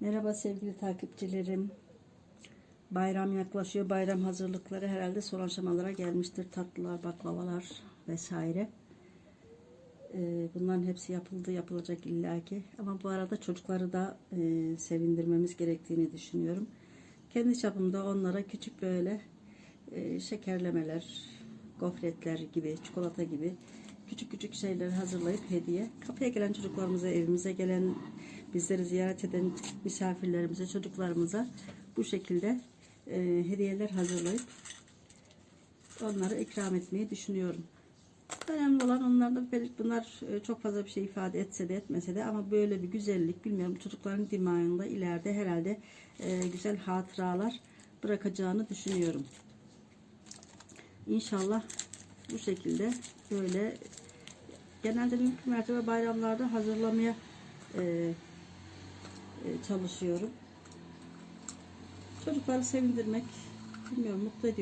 Merhaba sevgili takipçilerim. Bayram yaklaşıyor. Bayram hazırlıkları herhalde son aşamalara gelmiştir. Tatlılar, baklavalar vesaire. Ee, bunların hepsi yapıldı, yapılacak illaki. Ama bu arada çocukları da e, sevindirmemiz gerektiğini düşünüyorum. Kendi çapımda onlara küçük böyle e, şekerlemeler, gofretler gibi, çikolata gibi küçük küçük şeyler hazırlayıp hediye. Kapıya gelen çocuklarımıza, evimize gelen, bizleri ziyaret eden misafirlerimize, çocuklarımıza bu şekilde e, hediyeler hazırlayıp onları ikram etmeyi düşünüyorum. Önemli olan onlarda bunlar e, çok fazla bir şey ifade etse de etmese de ama böyle bir güzellik bilmiyorum çocukların dimağında ileride herhalde e, güzel hatıralar bırakacağını düşünüyorum. İnşallah bu şekilde böyle genelde mümkün mertebe bayramlarda hazırlamaya e, e, çalışıyorum. Çocukları sevindirmek bilmiyorum mutlu ediyor.